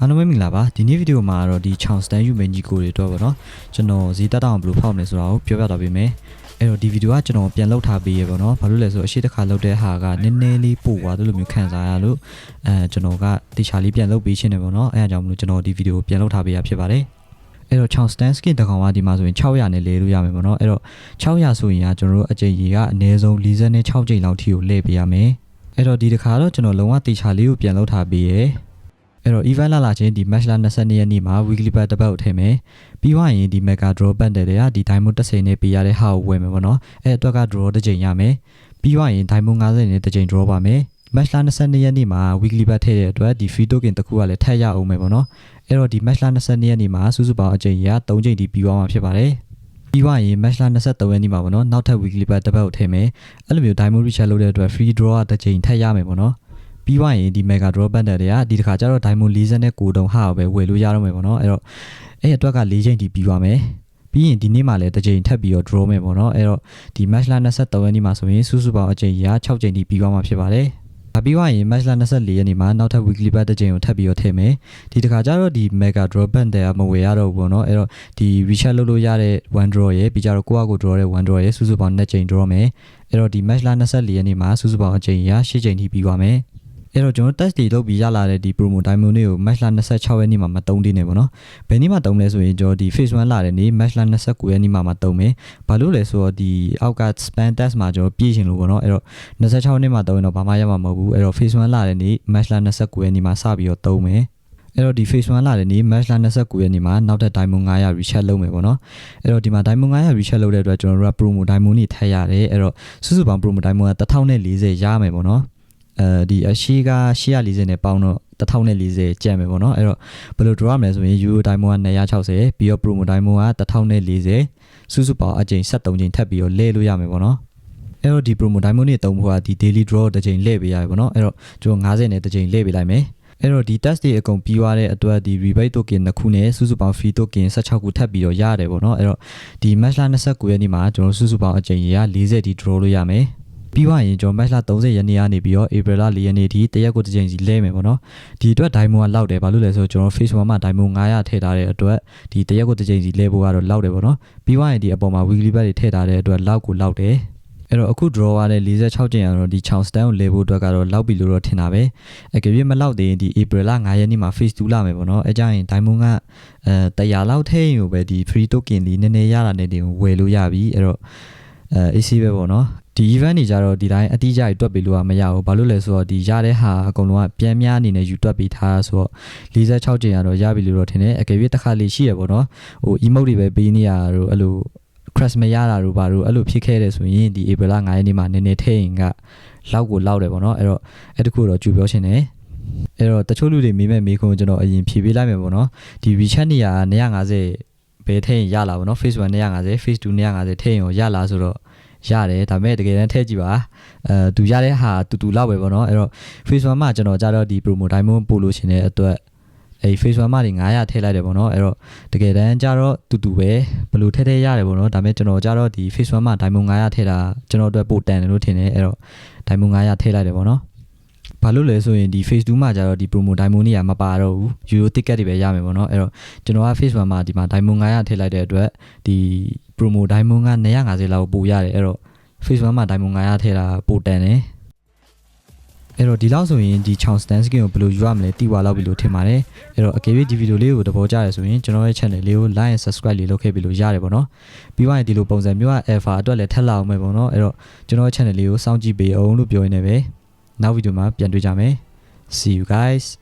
အားလုံးပဲမင်္ဂလာပါဒီနေ့ဗီဒီယိုမှာတော့ဒီချောင်စတန်ယူမင်ကြီးကိုတွေတော့ဗောနော်ကျွန်တော်ဈေးတက်တောင်ဘယ်လိုဖောက်မလဲဆိုတာကိုပြောပြတော့ပေးမယ်အဲ့တော့ဒီဗီဒီယိုကကျွန်တော်ပြန်လုပ်ထားပေးရပါတော့ဘာလို့လဲဆိုတော့အရှိတစ်ခါလုပ်တဲ့ဟာကနည်းနည်းလေးပို့သွားတယ်လို့မျိုးခံစားရလို့အဲကျွန်တော်ကတေချာလေးပြန်လုပ်ပေးရှင်းတယ်ဗောနော်အဲအကြောင်းမလို့ကျွန်တော်ဒီဗီဒီယိုပြန်လုပ်ထားပေးရဖြစ်ပါတယ်အဲ့တော့ချောင်စတန်စကင်တကောင်ကဒီမှာဆိုရင်600နဲ့လဲလို့ရမယ်ဗောနော်အဲ့တော့600ဆိုရင်ကကျွန်တော်တို့အကြိမ်ကြီးကအနည်းဆုံး46ကြိမ်လောက်ထိကိုလဲပေးရမယ်အဲ့တော့ဒီတစ်ခါတော့ကျွန်တော်လုံးဝတေချာလေးကိုပြန်လုပ်ထားပေးရယ် အဲ့တော့ event လာလာချင်းဒီ match လာ22ရက်နေ့မှာ weekly bet တစ်ပတ်ကိုထည့်မယ်ပြီးသွားရင်ဒီ mega draw bundle တွေကဒီ diamond 30နဲ့ပေးရတဲ့ဟာကိုဝယ်မယ်ပေါ့နော်အဲ့အတွက်က draw တစ်ချိန်ရမယ်ပြီးသွားရင် diamond 50နဲ့တစ်ချိန် draw ပါမယ် match လာ22ရက်နေ့မှာ weekly bet ထည့်တဲ့အတွက်ဒီ free token တစ်ခုကလည်းထည့်ရအောင်မယ်ပေါ့နော်အဲ့တော့ဒီ match လာ22ရက်နေ့မှာစုစုပေါင်းအချိန်ကြီးက3ချိန်ဒီပြီးသွားမှာဖြစ်ပါတယ်ပြီးသွားရင် match လာ23ရက်နေ့မှာပေါ့နော်နောက်ထပ် weekly bet တစ်ပတ်ကိုထည့်မယ်အဲ့လိုမျိုး diamond recharge လုပ်တဲ့အတွက် free draw ကတစ်ချိန်ထည့်ရမယ်ပေါ့နော် ပြီးသွားရင်ဒီ mega draw bundle တွေကဒီတစ်ခါကျတော့ diamond 49တုံးဟာကိုပဲဝယ်လို့ရတော့မယ်ပေါ့နော်အဲ့တော့အဲ့အတွက်က၄ချိန်တီပြီးသွားမယ်ပြီးရင်ဒီနေ့မှလည်းတစ်ချိန်ထပ်ပြီးတော့ draw မယ်ပေါ့နော်အဲ့တော့ဒီ match လာ23ရက်နေ့မှာဆိုရင်စုစုပေါင်းအချိန်ကြီးက6ချိန်တီပြီးသွားမှာဖြစ်ပါတယ်ဒါပြီးသွားရင် match လာ24ရက်နေ့မှာနောက်ထပ် weekly bet တစ်ချိန်ကိုထပ်ပြီးတော့ထည့်မယ်ဒီတစ်ခါကျတော့ဒီ mega draw bundle ကမဝယ်ရတော့ဘူးပေါ့နော်အဲ့တော့ဒီ recharge လုပ်လို့ရတဲ့ one draw ရယ်ပြီးကြတော့ကိုယ့်အကို draw တဲ့ one draw ရယ်စုစုပေါင်း2ချိန် draw မယ်အဲ့တော့ဒီ match လာ24ရက်နေ့မှာစုစုပေါင်းအချိန်ကြီးက8ချိန်ထိပြီးသွားမယ် အဲ့တော့ကျွန်တော် test တွေလုပ်ပြီးရလာတဲ့ဒီ promo diamond တွေကို match လာ26ရက်နေ့မှာမတုံးသေးနေပေါ့နော်။ဘယ်နေ့မှတုံးလဲဆိုရင်ကျွန်တော်ဒီ phase 1လာတဲ့နေ့ match လာ29ရက်နေ့မှာမတုံးမယ်။ဘာလို့လဲဆိုတော့ဒီအောက်က span test မှာကျွန်တော်ပြည့်ရှင်လို့ပေါ့နော်။အဲ့တော့26ရက်နေ့မှာတုံးရင်တော့ဘာမှရမှာမဟုတ်ဘူး။အဲ့တော့ phase 1လာတဲ့နေ့ match လာ29ရက်နေ့မှာစပြီးတော့တုံးမယ်။အဲ့တော့ဒီ phase 1လာတဲ့နေ့ match လာ29ရက်နေ့မှာနောက်ထပ် diamond 900 recharge လုပ်မယ်ပေါ့နော်။အဲ့တော့ဒီမှာ diamond 900 recharge လုပ်တဲ့အတွက်ကျွန်တော်တို့က promo diamond တွေထည့်ရတယ်။အဲ့တော့စုစုပေါင်း promo diamond က1040ရမယ်ပေါ့နော်။ အဲဒီအရှိက840နဲ့ပေါင်းတော့1040ကျန်မယ်ပေါ့နော်အဲ့တော့ဘယ်လို draw ရမလဲဆိုရင် euro diamond က260ပြီးတော့ promo diamond က1040စုစုပေါင်းအကြိမ်73ကြိမ်ထပ်ပြီးတော့လဲလို့ရမယ်ပေါ့နော်အဲ့တော့ဒီ promo diamond တွေတုံးဖို့ကဒီ daily draw တစ်ကြိမ်လဲပေးရတယ်ပေါ့နော်အဲ့တော့ကျွန်တော်90နဲ့တစ်ကြိမ်လဲပေးလိုက်မယ်အဲ့တော့ဒီ test တွေအကုန်ပြီးသွားတဲ့အတွက်ဒီ rebate token နှစ်ခုနဲ့စုစုပေါင်း free token 16ခုထပ်ပြီးတော့ရတယ်ပေါ့နော်အဲ့တော့ဒီ match လာ29ရက်နေ့မှာကျွန်တော်စုစုပေါင်းအကြိမ်ကြီးက40ဒီ draw လို့ရမယ် ပြီးသွားရင်ကျွန်တော် match လ30ရက်နေ့ကနေပြီးတော့ April လ4ရက်နေ့ထိတရက်ကိုတစ်ချိန်စီလဲမယ်ပေါ့နော်ဒီအတွက် diamond ကလောက်တယ်ဘာလို့လဲဆိုတော့ကျွန်တော် face 1မှာ diamond 900ထည့်ထားတဲ့အတွက်ဒီတရက်ကိုတစ်ချိန်စီလဲဖို့ကတော့လောက်တယ်ပေါ့နော်ပြီးသွားရင်ဒီအပေါ်မှာ weekly bet တွေထည့်ထားတဲ့အတွက်လောက်ကိုလောက်တယ်အဲ့တော့အခု draw ရတဲ့46ကျင်ရတော့ဒီ6 stand ကိုလဲဖို့အတွက်ကတော့လောက်ပြီလို့တော့ထင်တာပဲအကြည့်မလောက်သေးရင်ဒီ April လ9ရက်နေ့မှာ face 2လာမယ်ပေါ့နော်အဲကြရင် diamond ကအဲ100လောက်ထည့်ရင်ပဲဒီ free token လေးနည်းနည်းရတာနဲ့တင်ဝယ်လို့ရပြီအဲ့တော့အဲ AC ပဲပေါ့နော် ဒီ event တွေကြတော့ဒီတိုင်းအတိအကျကြီးတွက်ပေးလို့ကမရဘူးဘာလို့လဲဆိုတော့ဒီရတဲ့ဟာအကုန်လုံးကပြန်များအနေနဲ့ယူတွက်ပေးထားဆိုတော့46ကျင်ရတော့ရပြီလို့တော့ထင်တယ်အကယ်၍တစ်ခါလေးရှိရပေါ့နော်ဟို emote တွေပဲပေးနေရတာတို့အဲ့လို crash မရတာတို့ဘာတို့အဲ့လိုဖြစ်ခဲ့တယ်ဆိုရင်ဒီ April 9ရက်နေ့မှာနည်းနည်းထည့်ရင်ကလောက်ကိုလောက်တယ်ပေါ့နော်အဲ့တော့အဲ့တခုတော့ကြိုပြောချင်တယ်အဲ့တော့တချို့လူတွေမေးမဲ့မေးခွန်းကိုကျွန်တော်အရင်ဖြေပေးလိုက်မယ်ပေါ့နော်ဒီ WeChat နေရာ250ဘယ်ထည့်ရင်ရလာပေါ့နော် Facebook 250 Facebook 250ထည့်ရင်ရောရလာဆိုတော့ ရတယ်ဒါပေမဲ့တကယ်တမ်းထည့်ကြည့်ပါအဲသူရတဲ့ဟာတူတူလောက်ပဲပေါ့နော်အဲ့တော့ Facebook မှာကျွန်တော်ကြတော့ဒီ promo diamond ပို့လို့ရှင်တဲ့အတွက်အဲ Facebook မှာတွေ900ထည့်လိုက်တယ်ပေါ့နော်အဲ့တော့တကယ်တမ်းကြတော့တူတူပဲဘယ်လိုထည့်ထည့်ရတယ်ပေါ့နော်ဒါပေမဲ့ကျွန်တော်ကြတော့ဒီ Facebook မှာ diamond 900ထည့်တာကျွန်တော်အတွက်ပိုတန်တယ်လို့ထင်တယ်အဲ့တော့ diamond 900ထည့်လိုက်တယ်ပေါ့နော်ဘာလို့လဲဆိုရင်ဒီ phase 2မှာကျတော့ဒီ promo diamond တွေကမပါတော့ဘူး euro ticket တွေပဲရမယ်ပေါ့နော်အဲ့တော့ကျွန်တော်က phase 1မှာဒီမှာ diamond 900ထည့်လိုက်တဲ့အတွက်ဒီ promo diamond က250လောက်ပို့ရတယ်အဲ့တော့ phase 1မှာ diamond 900ထည့်တာပိုတန်တယ်အဲ့တော့ဒီလောက်ဆိုရင်ဒီ chance stand skin ကိုဘယ်လိုယူရမလဲတိဝါလောက်ပြီလို့ထင်ပါတယ်အဲ့တော့အကယ်၍ဒီဗီဒီယိုလေးကိုသဘောကျရဆိုရင်ကျွန်တော်ရဲ့ channel လေးကို like and subscribe လေးလုပ်ခဲ့ပြီလို့ရတယ်ပေါ့နော်ပြီးသွားရင်ဒီလိုပုံစံမျိုးက alpha အတွက်လည်းထက်လာအောင်မယ်ပေါ့နော်အဲ့တော့ကျွန်တော်ရဲ့ channel လေးကိုစောင့်ကြည့်ပေးအောင်လို့ပြောရင်းနဲ့ပဲနောက်ဗီဒီယိုမှာပြန်တွေ့ကြမယ် see you guys